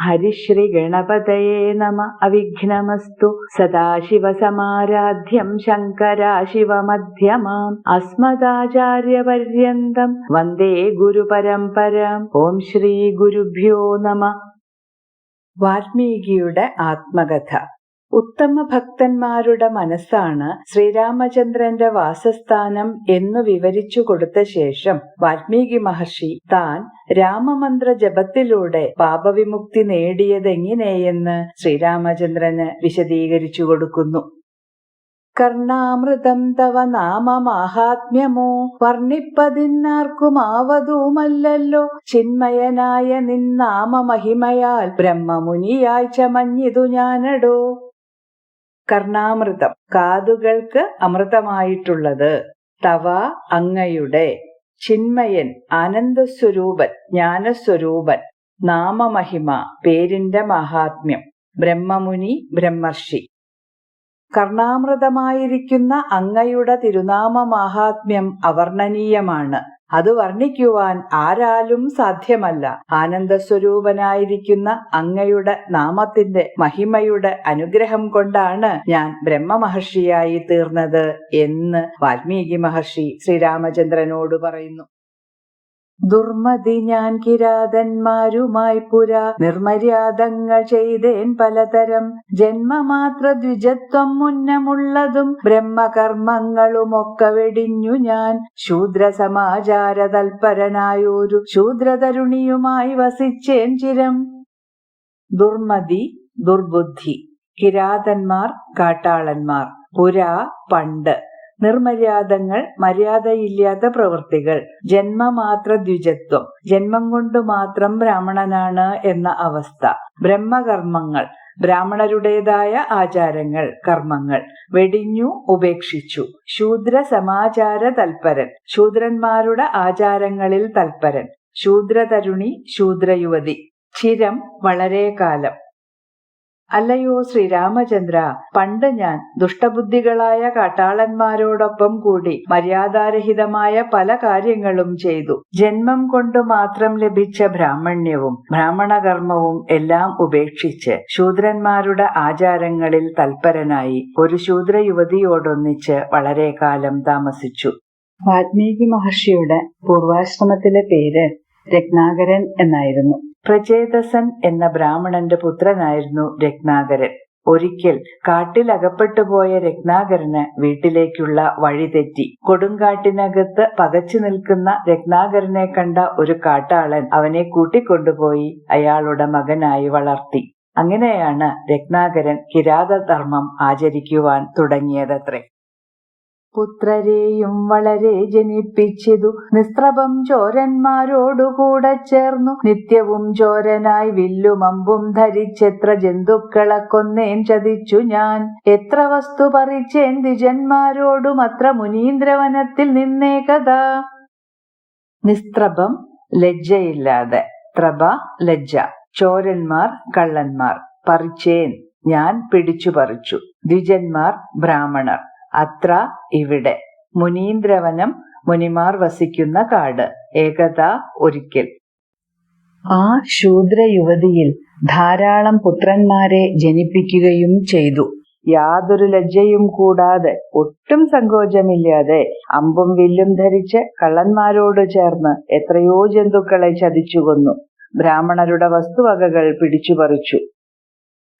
ഹരിശ്രീ ഗണപതയേ നമ അവിഘ്നമസ്തു സദാശിവസമാരാധ്യം ശങ്കരാശിവമധ്യമാം അസ്മദാചാര്യപര്യന്തം വന്ദേ ഗുരുപരമ്പരാം ഓം ശ്രീ ഗുരുഭ്യോ നമ വാൽമീകിയുടെ ആത്മകഥ ഉത്തമ ഭക്തന്മാരുടെ മനസ്സാണ് ശ്രീരാമചന്ദ്രന്റെ വാസസ്ഥാനം എന്നു വിവരിച്ചു കൊടുത്ത ശേഷം വാൽമീകി മഹർഷി താൻ രാമമന്ത്ര ജപത്തിലൂടെ പാപവിമുക്തി നേടിയതെങ്ങനെയെന്ന് ശ്രീരാമചന്ദ്രന് വിശദീകരിച്ചു കൊടുക്കുന്നു. കർണാമൃതം തവ നാമമാഹാത്മ്യമോ വർണിപ്പതിന്നാർക്കുമാവതുമല്ലോ ചിന്മയനായ നിന്നാമ മഹിമയാൽ ബ്രഹ്മമുനിയായി ചമഞ്ഞിതു ഞാനടോ. കർണാമൃതം. കാതുകൾക്ക് അമൃതമായിട്ടുള്ളത്. തവ അങ്ങയുടെ. ചിന്മയൻ ആനന്ദസ്വരൂപൻ ജ്ഞാനസ്വരൂപൻ നാമമഹിമ പേരിന്റെ മഹാത്മ്യം ബ്രഹ്മമുനി ബ്രഹ്മർഷി. കർണാമൃതമായിരിക്കുന്ന അങ്ങയുടെ തിരുനാമ മാഹാത്മ്യം അവർണനീയമാണ്. അത് വർണിക്കുവാൻ ആരാലും സാധ്യമല്ല. ആനന്ദസ്വരൂപനായിരിക്കുന്ന അങ്ങയുടെ നാമത്തിന്റെ മഹിമയുടെ അനുഗ്രഹം കൊണ്ടാണ് ഞാൻ ബ്രഹ്മമഹർഷിയായി തീർന്നത് എന്ന് വാൽമീകി മഹർഷി ശ്രീരാമചന്ദ്രനോട് പറയുന്നു. ദുർമതി ഞാൻ കിരാതന്മാരുമായി പുരാ നിർമര്യാദങ്ങൾ ചെയ്തേൻ പലതരം. ജന്മമാത്ര ദ്വിജത്വം മുന്നമുള്ളതും ബ്രഹ്മകർമ്മങ്ങളുമൊക്കെ വെടിഞ്ഞു ഞാൻ. ശൂദ്ര സമാചാര തൽപരനായൊരു ശൂദ്രതരുണിയുമായി വസിച്ചേൻ ചിരം. ദുർമതി ദുർബുദ്ധി കിരാതന്മാർ കാട്ടാളന്മാർ പുരാ പണ്ട്. നിർമര്യാദങ്ങൾ മര്യാദയില്ലാത്ത പ്രവൃത്തികൾ ജന്മമാത്ര ദ്വിജത്വം ജന്മം കൊണ്ട് മാത്രം ബ്രാഹ്മണനാണ് എന്ന അവസ്ഥ ബ്രഹ്മകർമ്മങ്ങൾ ബ്രാഹ്മണരുടേതായ ആചാരങ്ങൾ കർമ്മങ്ങൾ വെടിഞ്ഞു ഉപേക്ഷിച്ചു ശൂദ്ര സമാചാര തൽപരൻ ശൂദ്രന്മാരുടെ ആചാരങ്ങളിൽ തൽപരൻ ശൂദ്രതരുണി ശൂദ്രയുവതി ചിരം വളരെ കാലം. അല്ലയോ ശ്രീരാമചന്ദ്ര പണ്ട് ഞാൻ ദുഷ്ടബുദ്ധികളായ കാട്ടാളന്മാരോടൊപ്പം കൂടി മര്യാദാരഹിതമായ പല കാര്യങ്ങളും ചെയ്തു. ജന്മം കൊണ്ട് മാത്രം ലഭിച്ച ബ്രാഹ്മണ്യവും ബ്രാഹ്മണകർമ്മവും എല്ലാം ഉപേക്ഷിച്ച് ശൂദ്രന്മാരുടെ ആചാരങ്ങളിൽ തൽപരനായി ഒരു ശൂദ്ര യുവതിയോടൊന്നിച്ച് വളരെ കാലം താമസിച്ചു. വാൽമീകി മഹർഷിയുടെ പൂർവാശ്രമത്തിലെ പേര് രത്നാകരൻ എന്നായിരുന്നു. പ്രചേതസൻ എന്ന ബ്രാഹ്മണന്റെ പുത്രനായിരുന്നു രത്നാകരൻ. ഒരിക്കൽ കാട്ടിലകപ്പെട്ടുപോയ രത്നാകരന് വീട്ടിലേക്കുള്ള വഴി തെറ്റി. കൊടുങ്കാട്ടിനകത്ത് പകച്ചു നിൽക്കുന്ന രത്നാകരനെ കണ്ട ഒരു കാട്ടാളൻ അവനെ കൂട്ടിക്കൊണ്ടുപോയി അയാളുടെ മകനായി വളർത്തി. അങ്ങനെയാണ് രത്നാകരൻ കിരാതധർമ്മം ആചരിക്കുവാൻ തുടങ്ങിയതത്രേ. പുത്രരെയും വളരെ ജനിപ്പിച്ചിതു. നിസ്ത്രപം ചോരന്മാരോടുകൂടെ ചേർന്നു. നിത്യവും ചോരനായി വില്ലും അമ്പും ധരിച്ചെത്ര ജന്തുക്കളെ കൊന്നേൻ ചതിച്ചു ഞാൻ. എത്ര വസ്തു പറിച്ചേൻ ദ്വിജന്മാരോടും അത്ര മുനീന്ദ്രവനത്തിൽ നിന്നേ കഥ. നിസ്ത്രപം ലജ്ജയില്ലാതെ. ത്രബ ലജ്ജ. ചോരന്മാർ കള്ളന്മാർ. പറിച്ചേൻ ഞാൻ പിടിച്ചു പറിച്ചു ദ്വിജന്മാർ ബ്രാഹ്മണർ. അത്ര ഇവിടെ. മുനീന്ദ്രവനം മുനിമാർ വസിക്കുന്ന കാട്. ഏകത ഒരിക്കൽ. ആ ശൂദ്ര യുവതിയിൽ ധാരാളം പുത്രന്മാരെ ജനിപ്പിക്കുകയും ചെയ്തു. യാതൊരു ലജ്ജയും കൂടാതെ ഒട്ടും സങ്കോചമില്ലാതെ അമ്പും വില്ലും ധരിച്ച് കള്ളന്മാരോട് ചേർന്ന് എത്രയോ ജന്തുക്കളെ ചതിച്ചുകൊന്നു. ബ്രാഹ്മണരുടെ വസ്തുവകകൾ പിടിച്ചുപറിച്ചു.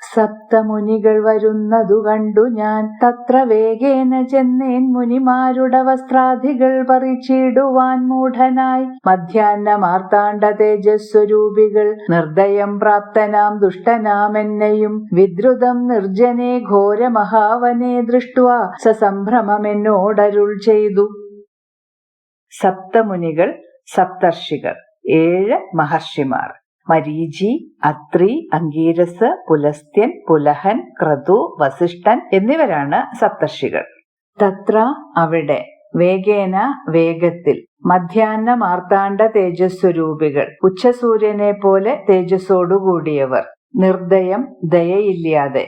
സപ്തമുനികൾ വരുന്നതു കണ്ടു ഞാൻ. തത്ര വേഗേന ചെന്നേൻ മുനിമാരുടെ വസ്ത്രാധികൾ പറിച്ചിടുവാൻ മൂഢനായി. മധ്യാന്ന മാർത്താണ്ഡ തേജസ്വരൂപികൾ നിർദ്ദയം പ്രാപ്തനാം ദുഷ്ടനാമെന്നെയും വിദ്രുതം നിർജനെ ഘോര മഹാവനെ ദൃഷ്ടുവാ സസംഭ്രമമെന്നോടരുൾ ചെയ്തു. സപ്തമുനികൾ സപ്തർഷികൾ ഏഴ് മഹർഷിമാർ. മരീചി അത്രി അങ്കീരസ് പുലസ്ത്യൻ പുലഹൻ ക്രതു വസിഷ്ഠൻ എന്നിവരാണ് സപ്തർഷികൾ. തത്ര അവിടെ വേഗേന വേഗത്തിൽ മധ്യാഹ്ന മാർത്താണ്ഡ തേജസ്വരൂപികൾ ഉച്ചസൂര്യനെ പോലെ തേജസ്സോടുകൂടിയവർ നിർദ്ദയം ദയയില്ലാതെ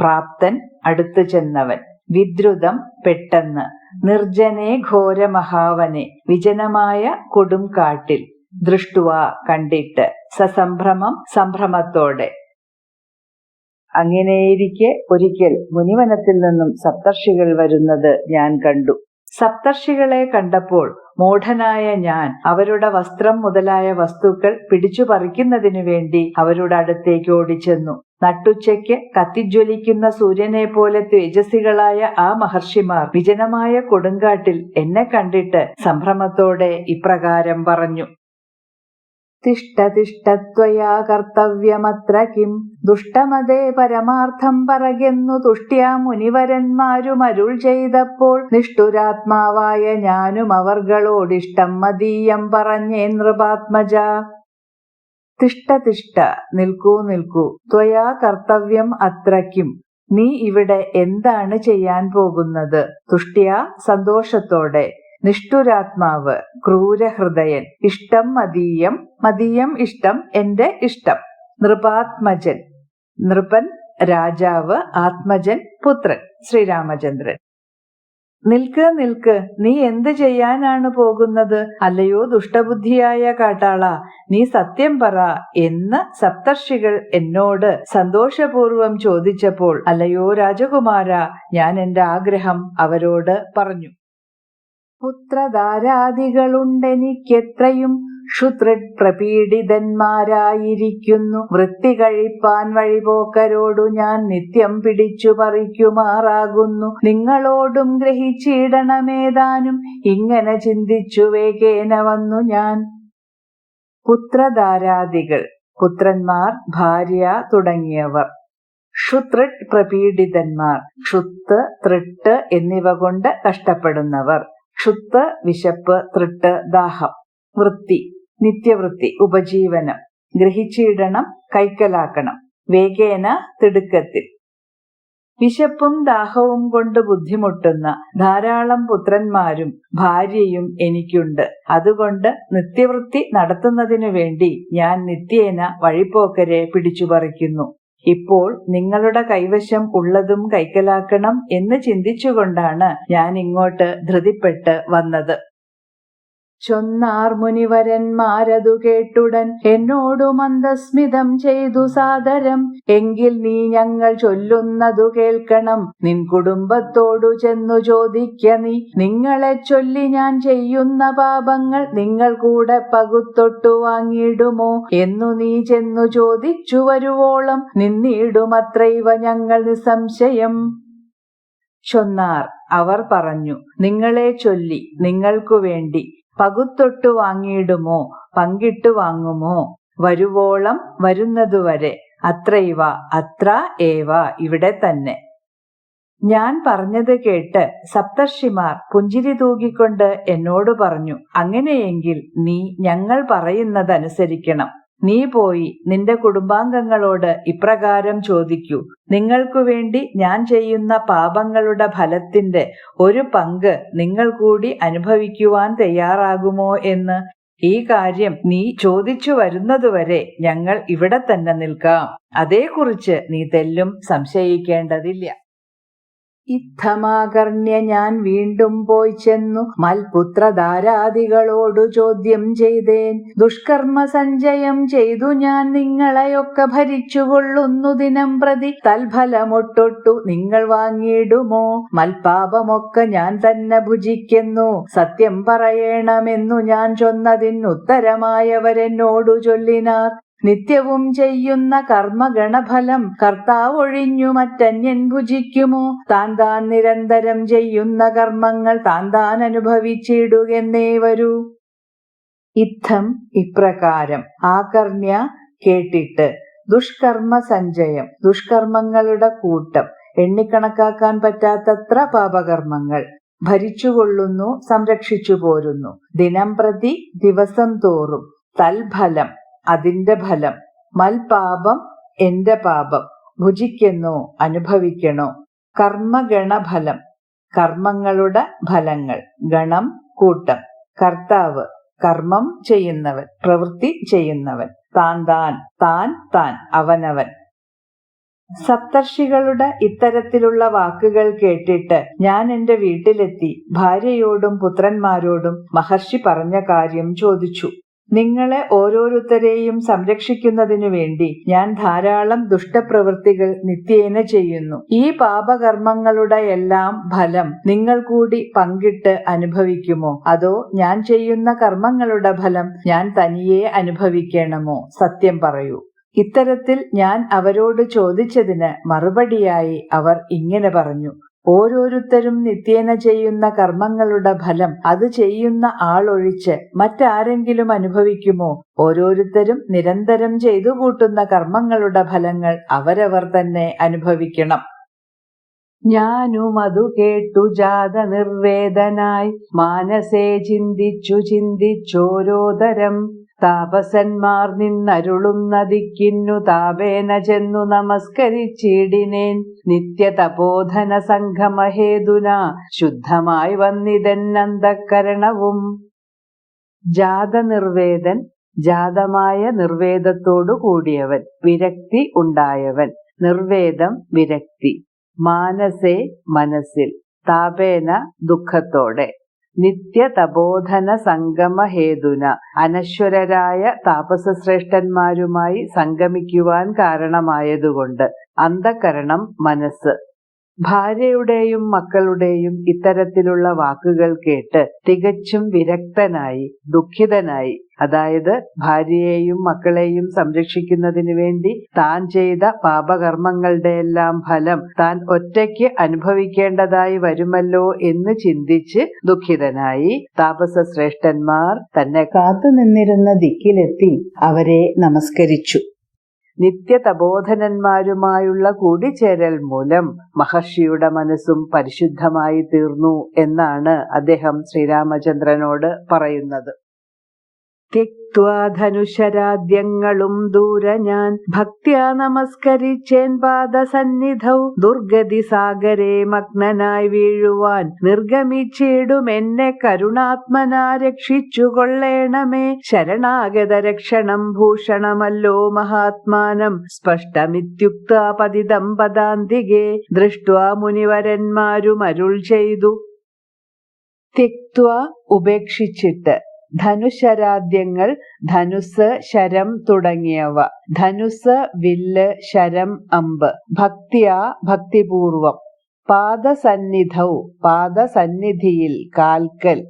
പ്രാപ്തൻ അടുത്തു ചെന്നവൻ വിദ്രുതം പെട്ടെന്ന് നിർജനെ ഘോര മഹാവനെ വിജനമായ കൊടും കാട്ടിൽ ദൃഷ്ടുവ കണ്ടിട്ട് സസംഭ്രമം സംഭ്രമത്തോടെ. അങ്ങനെയിരിക്കെ ഒരിക്കൽ മുനിവനത്തിൽ നിന്നും സപ്തർഷികൾ വരുന്നത് ഞാൻ കണ്ടു. സപ്തർഷികളെ കണ്ടപ്പോൾ മൂഢനായ ഞാൻ അവരുടെ വസ്ത്രം മുതലായ വസ്തുക്കൾ പിടിച്ചു പറിക്കുന്നതിനു വേണ്ടി അവരുടെ അടുത്തേക്ക് ഓടിച്ചെന്നു. നട്ടുച്ചയ്ക്ക് കത്തിജ്വലിക്കുന്ന സൂര്യനെ പോലെ തേജസ്സികളായ ആ മഹർഷിമാർ വിജനമായ കൊടുങ്കാട്ടിൽ എന്നെ കണ്ടിട്ട് സംഭ്രമത്തോടെ ഇപ്രകാരം പറഞ്ഞു. തിഷ്ടതിഷ്ടത്വയാ കർത്തവ്യമത്ര കിം. ദുഷ്ടമതേ പരമാർത്ഥം പറകെന്നു തുഷ്ട്യാ മുനിവരന്മാരും അരുൾ ചെയ്തപ്പോൾ നിഷ്ഠുരാത്മാവായ ഞാനും അവർകളോടിഷ്ടം മതീയം പറഞ്ഞേ നൃപാത്മജ. തിഷ്ടതിഷ്ട നിൽക്കൂ നിൽക്കൂ. ത്വയാ കർത്തവ്യം അത്രയ്ക്കും നീ ഇവിടെ എന്താണ് ചെയ്യാൻ പോകുന്നത്? തുഷ്ട്യാ സന്തോഷത്തോടെ. നിഷ്ഠുരാത്മാവ് ക്രൂരഹൃദയൻ ഇഷ്ടം മതീയം മതീയം ഇഷ്ടം എന്റെ ഇഷ്ടം. നൃപാത്മജൻ നൃപൻ രാജാവ് ആത്മജൻ പുത്രൻ ശ്രീരാമചന്ദ്രൻ. നിൽക്ക് നിൽക്ക് നീ എന്ത് ചെയ്യാനാണ് പോകുന്നത്? അല്ലയോ ദുഷ്ടബുദ്ധിയായ കാട്ടാള നീ സത്യം പറ എന്ന് സപ്തർഷികൾ എന്നോട് സന്തോഷപൂർവം ചോദിച്ചപ്പോൾ അല്ലയോ രാജകുമാര ഞാൻ എന്റെ ആഗ്രഹം അവരോട് പറഞ്ഞു. പുത്രധാരാദികളുണ്ടെനിക്കെത്രയും ക്ഷുദ്രഡ് പ്രപീഡിതന്മാരായിരിക്കുന്നു വൃത്തി കഴിപ്പാൻ വഴിപോക്കരോടു ഞാൻ നിത്യം പിടിച്ചു പറിക്കുമാറാകുന്നു. നിങ്ങളോടും ഗ്രഹിച്ചിടണമേതാനും ഇങ്ങനെ ചിന്തിച്ചു വേഗേന വന്നു ഞാൻ. പുത്രധാരാദികൾ പുത്രന്മാർ ഭാര്യ തുടങ്ങിയവർ. ക്ഷുതൃട്ട് പ്രപീഡിതന്മാർ ക്ഷുത്ത് തൃട്ട് എന്നിവ കൊണ്ട് കഷ്ടപ്പെടുന്നവർ. ക്ഷുത്ത് വിശപ്പ് തൃട്ട് ദാഹം. വൃത്തി നിത്യവൃത്തി ഉപജീവനം. ഗ്രഹിച്ചിടണം കൈക്കലാക്കണം. വേഗേന തിടുക്കത്തിൽ. വിശപ്പും ദാഹവും കൊണ്ട് ബുദ്ധിമുട്ടുന്ന ധാരാളം പുത്രന്മാരും ഭാര്യയും എനിക്കുണ്ട്. അതുകൊണ്ട് നിത്യവൃത്തി നടത്തുന്നതിനു വേണ്ടി ഞാൻ നിത്യേന വഴിപോക്കരെ പിടിച്ചുപറിക്കുന്നു. ഇപ്പോൾ നിങ്ങളുടെ കൈവശം ഉള്ളതും കൈക്കലാക്കണം എന്ന് ചിന്തിച്ചുകൊണ്ടാണ് ഞാൻ ഇങ്ങോട്ട് ധൃതിപ്പെട്ട് വന്നത്. ചൊന്നാർ മുനിവരന്മാരതു കേട്ടുടൻ എന്നോടു മന്ദസ്മിതം ചെയ്തു സാദരം. എങ്കിൽ നീ ഞങ്ങൾ ചൊല്ലുന്നതു കേൾക്കണം. നിൻ കുടുംബത്തോടു ചെന്നു ചോദിക്ക നീ. നിങ്ങളെ ചൊല്ലി ഞാൻ ചെയ്യുന്ന പാപങ്ങൾ നിങ്ങൾ കൂടെ പകുത്തൊട്ടു വാങ്ങിയിടുമോ? എന്നു നീ ചെന്നു ചോദിച്ചു വരുവോളം നിന്നിടുമത്രൈവ ഞങ്ങൾ നിസ്സംശയം. ചൊന്നാർ അവർ പറഞ്ഞു നിങ്ങളെ ചൊല്ലി നിങ്ങൾക്കു വേണ്ടി പകുത്തൊട്ടു വാങ്ങിയിടുമോ? പങ്കിട്ടു വാങ്ങുമോ? വരുവോളം വരുന്നതുവരെ. അത്രൈവ അത്ര ഏവ ഇവിടെ തന്നെ. ഞാൻ പറഞ്ഞത് കേട്ട് സപ്തർഷിമാർ പുഞ്ചിരി തൂകിക്കൊണ്ട് എന്നോട് പറഞ്ഞു അങ്ങനെയെങ്കിൽ നീ ഞങ്ങൾ പറയുന്നതനുസരിക്കണം. നീ പോയി നിന്റെ കുടുംബാംഗങ്ങളോട് ഇപ്രകാരം ചോദിക്കൂ. നിങ്ങൾക്കു വേണ്ടി ഞാൻ ചെയ്യുന്ന പാപങ്ങളുടെ ഫലത്തിന്റെ ഒരു പങ്ക് നിങ്ങൾ കൂടി അനുഭവിക്കുവാൻ തയ്യാറാകുമോ എന്ന് ഈ കാര്യം നീ ചോദിച്ചു വരുന്നതുവരെ ഞങ്ങൾ ഇവിടെ തന്നെ നിൽക്കാം. അതേക്കുറിച്ച് നീ തെല്ലും സംശയിക്കേണ്ടതില്ല. ഇത്തമാകർണ്യ ഞാൻ വീണ്ടും പോയി ചെന്നു മൽപുത്രധാരാദികളോടു ചോദ്യം ചെയ്തേൻ. ദുഷ്കർമ്മ സഞ്ചയം ചെയ്തു ഞാൻ നിങ്ങളെയൊക്കെ ഭരിച്ചുകൊള്ളുന്നു ദിനം പ്രതി. തൽഫലമൊട്ടൊട്ടു നിങ്ങൾ വാങ്ങിയിടുമോ? മൽപാപമൊക്കെ ഞാൻ തന്നെ ഭുജിക്കുന്നു. സത്യം പറയണമെന്നു ഞാൻ ചൊന്നതിനുത്തരമായവരെന്നോടു ചൊല്ലിനാർ. നിത്യവും ചെയ്യുന്ന കർമ്മഗണഫലം കർത്താവൊഴിഞ്ഞു മറ്റന്യൻ ഭുജിക്കുമോ? താൻ താൻ നിരന്തരം ചെയ്യുന്ന കർമ്മങ്ങൾ താൻ താൻ അനുഭവിച്ചിടുകെന്നേ വരൂ. ഇത്തം ഇപ്രകാരം. ആകർണ്യ കേട്ടിട്ട്. ദുഷ്കർമ്മ സഞ്ചയം. ദുഷ്കർമ്മങ്ങളുടെ കൂട്ടം. എണ്ണിക്കണക്കാക്കാൻ പറ്റാത്തത്ര പാപകർമ്മങ്ങൾ. ഭരിച്ചുകൊള്ളുന്നു സംരക്ഷിച്ചു പോരുന്നു ദിനം പ്രതി ദിവസം തോറും. തൽഫലം. അതിന്റെ ഫലം മൽപാപം എന്റെ പാപം ഭുജിക്കുന്നു അനുഭവിക്കണോ? കർമ്മഗണഫലം കർമ്മങ്ങളുടെ ഫലങ്ങൾ ഗണം കൂട്ടം. കർത്താവ് കർമ്മം ചെയ്യുന്നവൻ പ്രവൃത്തി ചെയ്യുന്നവൻ. താൻ താൻ താൻ താൻ അവനവൻ. സപ്തർഷികളുടെ ഇത്തരത്തിലുള്ള വാക്കുകൾ കേട്ടിട്ട് ഞാൻ എന്റെ വീട്ടിലെത്തി ഭാര്യയോടും പുത്രന്മാരോടും മഹർഷി പറഞ്ഞ കാര്യം ചോദിച്ചു. നിങ്ങളെ ഓരോരുത്തരെയും സംരക്ഷിക്കുന്നതിനു വേണ്ടി ഞാൻ ധാരാളം ദുഷ്ടപ്രവൃത്തികൾ നിത്യേന ചെയ്യുന്നു. ഈ പാപകർമ്മങ്ങളുടെ എല്ലാം ഫലം നിങ്ങൾ കൂടി പങ്കിട്ട് അനുഭവിക്കുമോ? അതോ ഞാൻ ചെയ്യുന്ന കർമ്മങ്ങളുടെ ഫലം ഞാൻ തനിയെ അനുഭവിക്കണമോ? സത്യം പറയൂ. ഇത്തരത്തിൽ ഞാൻ അവരോട് ചോദിച്ചതിന് മറുപടിയായി അവർ ഇങ്ങനെ പറഞ്ഞു. ഓരോരുത്തരും നിത്യേന ചെയ്യുന്ന കർമ്മങ്ങളുടെ ഫലം അത് ചെയ്യുന്ന ആളൊഴിച്ച് മറ്റാരെങ്കിലും അനുഭവിക്കുമോ? ഓരോരുത്തരും നിരന്തരം ചെയ്തു കൂട്ടുന്ന കർമ്മങ്ങളുടെ ഫലങ്ങൾ അവരവർ തന്നെ അനുഭവിക്കണം. ഞാനും അതു കേട്ടു ജാത നിർവേദനായി. മാനസേ ചിന്തിച്ചു ചിന്തിച്ചോരോതരം. താപസന്മാർ നിന്നരുളുന്നതിക്കിന്നു താപേന ചെന്നു നമസ്കരിച്ചിടിനേൻ. നിത്യതപോധന സംഘമഹേതുന ശുദ്ധമായി വന്നിതെന്നന്തക്കരണവും ജാത നിർവേദൻ ജാതമായ നിർവേദത്തോടു കൂടിയവൻ വിരക്തി ഉണ്ടായവൻ. നിർവേദം വിരക്തി. മാനസേ മനസ്സിൽ. താപേന ദുഃഖത്തോടെ. നിത്യ സംഗമഹേതുന സംഗമ ഹേതുന അനശ്വരരായ താപസശ്രേഷ്ഠന്മാരുമായി സംഗമിക്കുവാൻ കാരണമായതുകൊണ്ട് അന്ധകരണം മനസ്സ്. ഭാര്യയുടെയും മക്കളുടെയും ഇത്തരത്തിലുള്ള വാക്കുകൾ കേട്ട് തികച്ചും വിരക്തനായി ദുഃഖിതനായി അതായത് ഭാര്യയെയും മക്കളെയും സംരക്ഷിക്കുന്നതിന് വേണ്ടി താൻ ചെയ്ത പാപകർമ്മങ്ങളുടെ എല്ലാം ഫലം താൻ ഒറ്റയ്ക്ക് അനുഭവിക്കേണ്ടതായി വരുമല്ലോ എന്ന് ചിന്തിച്ച് ദുഃഖിതനായി താപസ ശ്രേഷ്ഠന്മാർ തന്നെ കാത്തുനിന്നിരുന്ന ദിക്കിലെത്തി അവരെ നമസ്കരിച്ചു. നിത്യതബോധനന്മാരുമായുള്ള കൂടിച്ചേരൽ മൂലം മഹർഷിയുടെ മനസ്സും പരിശുദ്ധമായി തീർന്നു എന്നാണ് അദ്ദേഹം ശ്രീരാമചന്ദ്രനോട് പറയുന്നത്. ധനുശരാദ്യങ്ങളും ദൂര ഞാൻ. ഭക്ത്യാ നമസ്കരിച്ചേൻ പാദസന്നിധൗ. ദുർഗതി സാഗരെ മഗ്നനായി വീഴുവാൻ നിർഗമിച്ചിടും എന്നെ കരുണാത്മനാ രക്ഷിച്ചുകൊള്ളേണമേ. ശരണാഗത രക്ഷണം ഭൂഷണമല്ലോ മഹാത്മാനം. സ്പഷ്ടമിത്യുക്ത പതിതം പദാന്തികെ. ദൃഷ്ട്വാ മുനിവരന്മാരും അരുൾ ചെയ്തു. തിക്വ ഉപേക്ഷിച്ചിട്ട് ധനുശരാദ്യങ്ങൾ ധനുസ് ശരം തുടങ്ങിയവ. ധനുസ് വില്ല് ശരം അമ്പ്. ഭക്തിയ ഭക്തിപൂർവം. പാദസന്നിധൗ പാദസന്നിധിയിൽ കാൽക്കൽ.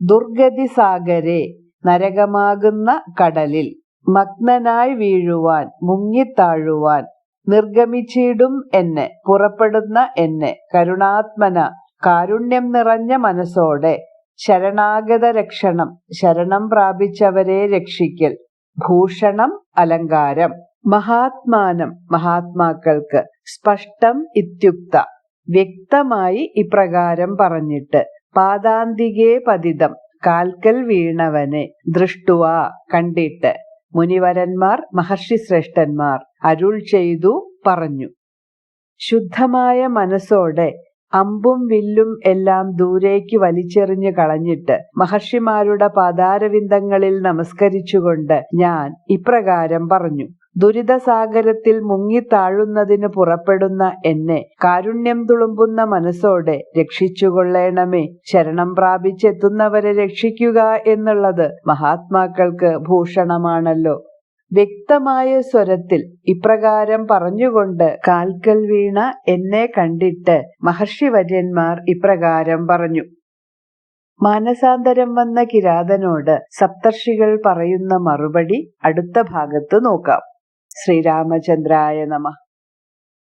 ദുർഗതി സാഗരെ നരകമാകുന്ന കടലിൽ. മഗ്നനായി വീഴുവാൻ മുങ്ങിത്താഴുവാൻ. നിർഗമിച്ചിടും എന്നെ പുറപ്പെടുന്ന എന്നെ. കരുണാത്മന കാരുണ്യം നിറഞ്ഞ മനസ്സോടെ. ശരണാഗത രക്ഷണം ശരണം പ്രാപിച്ചവരെ രക്ഷിക്കൽ ഭൂഷണം അലങ്കാരം മഹാത്മാനം മഹാത്മാക്കൾക്ക് സ്പഷ്ടം ഇത്യുക്ത വ്യക്തമായി ഇപ്രകാരം പറഞ്ഞിട്ട് പാതാന്തികേ പതിതം കാൽക്കൽ വീണവനെ ദൃഷ്ടുവാ കണ്ടിട്ട് മുനിവരന്മാർ മഹർഷി ശ്രേഷ്ഠന്മാർ അരുൾ ചെയ്തു പറഞ്ഞു. ശുദ്ധമായ മനസ്സോടെ അമ്പും വില്ലും എല്ലാം ദൂരേക്ക് വലിച്ചെറിഞ്ഞു കളഞ്ഞിട്ട് മഹർഷിമാരുടെ പാതാരവിന്ദങ്ങളിൽ നമസ്കരിച്ചുകൊണ്ട് ഞാൻ ഇപ്രകാരം പറഞ്ഞു. ദുരിതസാഗരത്തിൽ മുങ്ങിത്താഴുന്നതിന് പുറപ്പെടുന്ന എന്നെ കാരുണ്യം തുളുമ്പുന്ന മനസ്സോടെ രക്ഷിച്ചുകൊള്ളേണമേ. ശരണം പ്രാപിച്ചെത്തുന്നവരെ രക്ഷിക്കുക എന്നുള്ളത് മഹാത്മാക്കൾക്ക് ഭൂഷണമാണല്ലോ. വ്യക്തമായ സ്വരത്തിൽ ഇപ്രകാരം പറഞ്ഞുകൊണ്ട് കാൽക്കൽ വീണ എന്നെ കണ്ടിട്ട് മഹർഷി മഹർഷിവര്യന്മാർ ഇപ്രകാരം പറഞ്ഞു. മാനസാന്തരം വന്ന കിരാതനോട് സപ്തർഷികൾ പറയുന്ന മറുപടി അടുത്ത ഭാഗത്ത് നോക്കാം. ശ്രീരാമചന്ദ്രായ നമ.